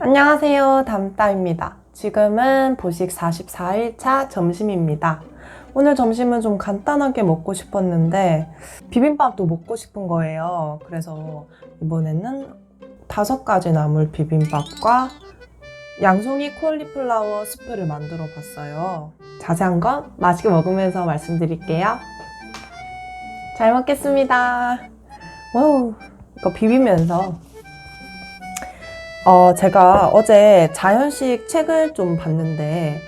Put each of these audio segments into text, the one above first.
안녕하세요. 담따입니다. 지금은 보식 44일차 점심입니다. 오늘 점심은 좀 간단하게 먹고 싶었는데 비빔밥도 먹고 싶은 거예요. 그래서 이번에는 다섯 가지 나물 비빔밥과 양송이 콜리플라워 스프를 만들어 봤어요. 자세한 건 맛있게 먹으면서 말씀드릴게요. 잘 먹겠습니다. 와우, 이거 비비면서 어, 제가 어제 자연식 책을 좀 봤는데,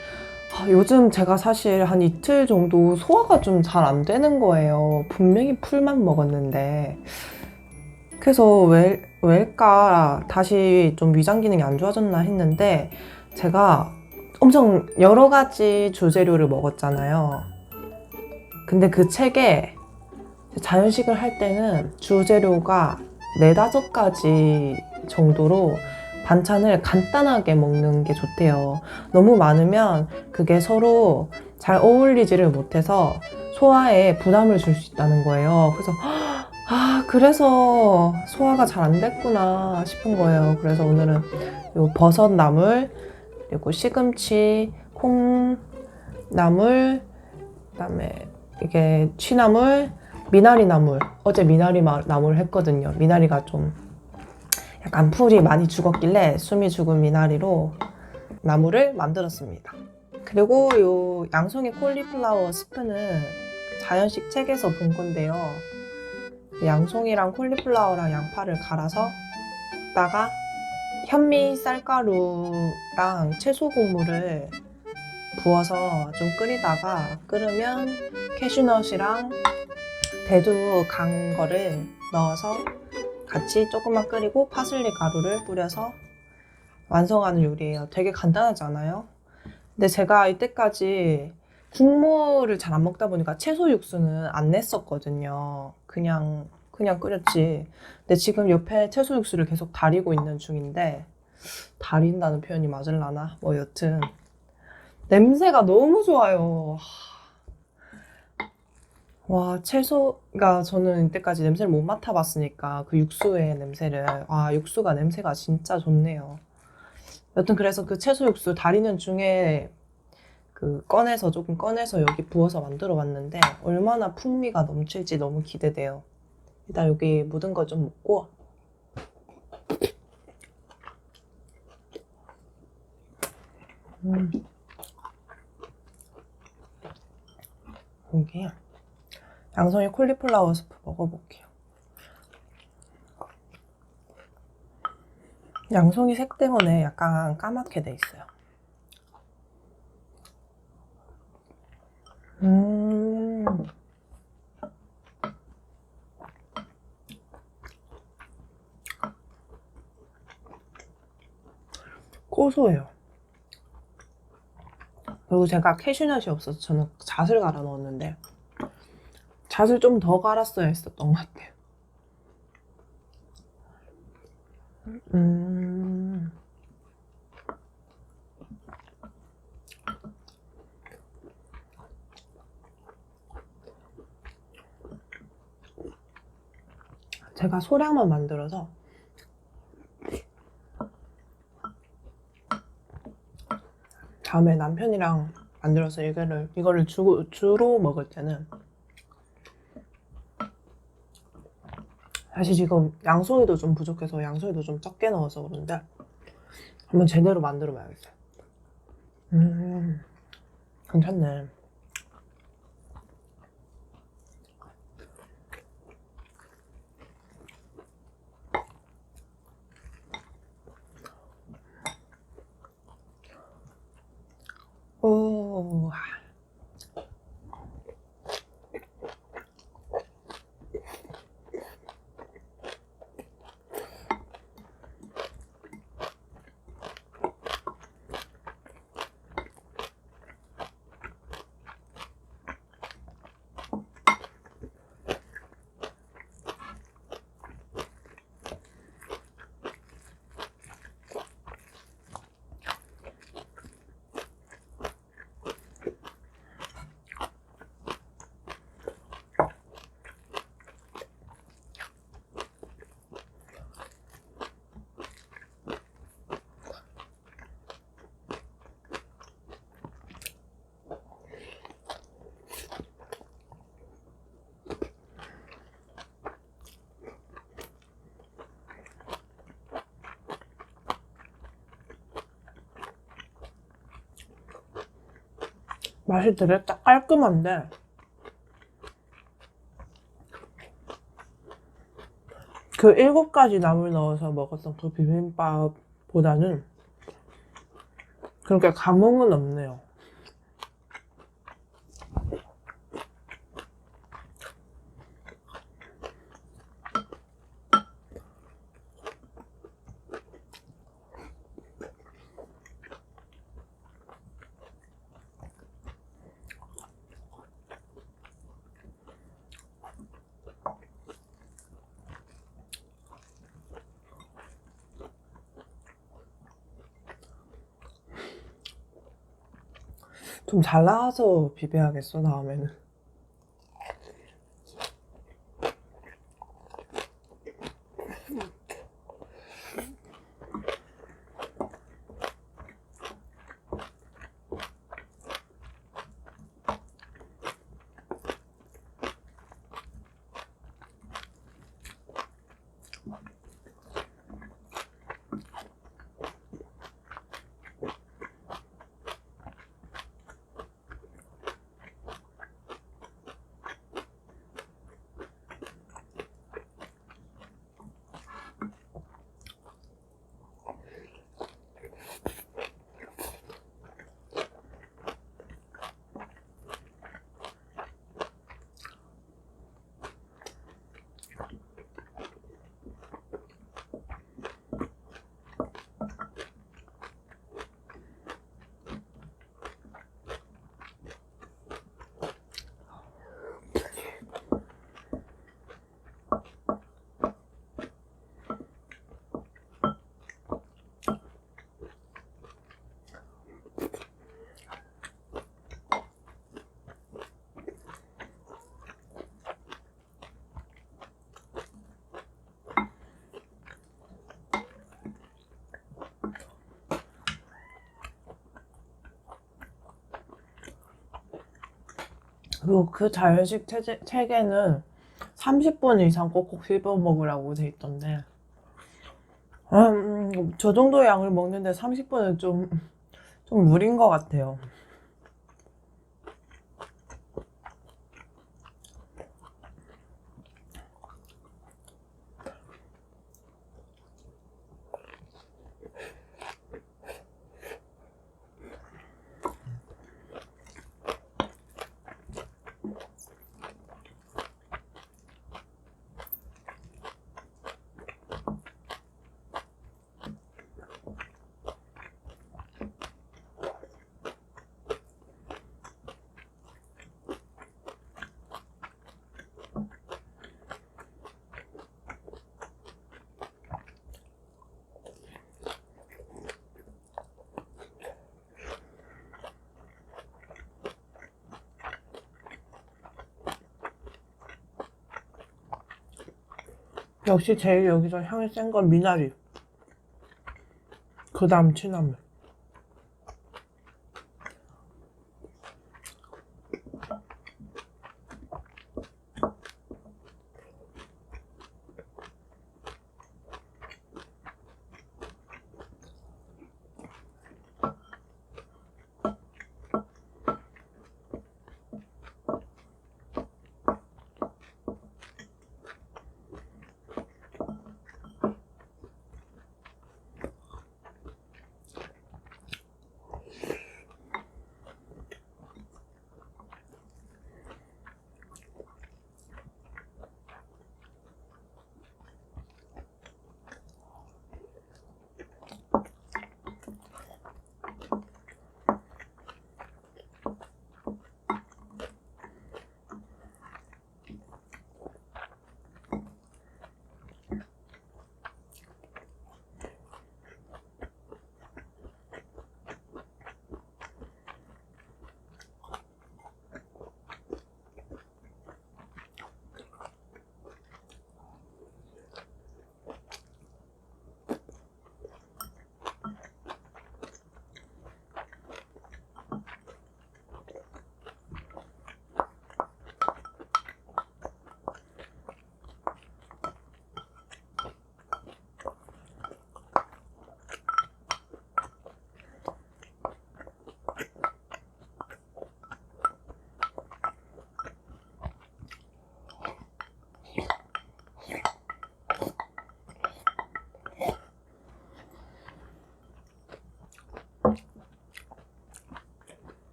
아, 요즘 제가 사실 한 이틀 정도 소화가 좀 잘 안 되는 거예요. 분명히 풀만 먹었는데. 그래서 왜, 왜일까? 다시 좀 위장 기능이 안 좋아졌나 했는데, 제가 엄청 여러 가지 주재료를 먹었잖아요. 근데 그 책에 자연식을 할 때는 주재료가 네다섯 가지 정도로 반찬을 간단하게 먹는 게 좋대요. 너무 많으면 그게 서로 잘 어울리지를 못해서 소화에 부담을 줄 수 있다는 거예요. 그래서 아 그래서 소화가 잘 안 됐구나 싶은 거예요. 그래서 오늘은 요 버섯 나물 그리고 시금치, 콩 나물 그다음에 이게 취나물, 미나리 나물 어제 미나리 마- 나물 했거든요. 미나리가 좀 약간 풀이 많이 죽었길래 숨이 죽은 미나리로 나물을 만들었습니다. 그리고 요 양송이 콜리플라워 스프는 자연식 책에서 본 건데요. 양송이랑 콜리플라워랑 양파를 갈아서 다가 현미 쌀가루랑 채소 국물을 부어서 좀 끓이다가 끓으면 캐슈넛이랑 대두 간 거를 넣어서 같이 조금만 끓이고 파슬리 가루를 뿌려서 완성하는 요리예요. 되게 간단하지 않아요? 근데 제가 이때까지 국물을 잘 안 먹다 보니까 채소 육수는 안 냈었거든요. 그냥 그냥 끓였지. 근데 지금 옆에 채소 육수를 계속 다리고 있는 중인데 다린다는 표현이 맞을라나? 뭐 여튼 냄새가 너무 좋아요. 와, 채소가 저는 이때까지 냄새를 못 맡아봤으니까 그 육수의 냄새를, 아, 육수가 냄새가 진짜 좋네요. 여튼 그래서 그 채소 육수 다리는 중에 그 꺼내서 조금 꺼내서 여기 부어서 만들어 봤는데 얼마나 풍미가 넘칠지 너무 기대돼요. 일단 여기 묻은 거 좀 먹고 음. 여기 양송이 콜리플라워 스프 먹어볼게요. 양송이 색 때문에 약간 까맣게 돼 있어요. 음. 고소해요. 그리고 제가 캐슈넛이 없어서 저는 잣을 갈아 넣었는데 잣을 좀 더 갈았어야 했었던 것 같아요. 음. 제가 소량만 만들어서 다음에 남편이랑 만들어서 이거를 이거를 주, 주로 먹을 때는 사실 지금 양송이도 좀 부족해서 양송이도 좀 적게 넣어서 그런데 한번 제대로 만들어 봐야겠어요. 음, 괜찮네. 오, 맛이 되게 딱 깔끔한데 그 일곱 가지 나물 넣어서 먹었던 그 비빔밥보다는 그렇게 감흥은 없네요. 좀 잘 나와서 비벼야겠어 다음에는. 그리고 그 자연식 체제, 체계는 30분 이상 꼭꼭 씹어 먹으라고 돼 있던데 음, 저 정도 양을 먹는데 30분은 좀, 좀 무리인 것 같아요. 역시 제일 여기서 향이 센 건 미나리. 그 다음 취나물.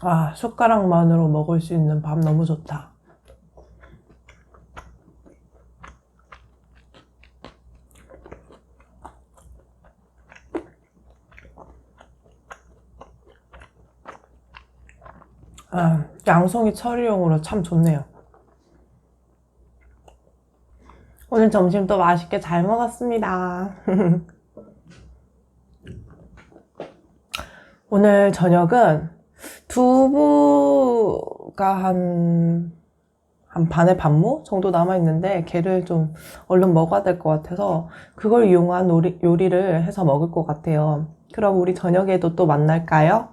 아, 숟가락만으로 먹을 수 있는 밥 너무 좋다. 아, 양송이 처리용으로 참 좋네요. 오늘 점심도 맛있게 잘 먹었습니다. 오늘 저녁은 두부가 한, 한 반의 반모 정도 남아있는데 걔를 좀 얼른 먹어야 될 것 같아서 그걸 이용한 요리, 요리를 해서 먹을 것 같아요. 그럼 우리 저녁에도 또 만날까요?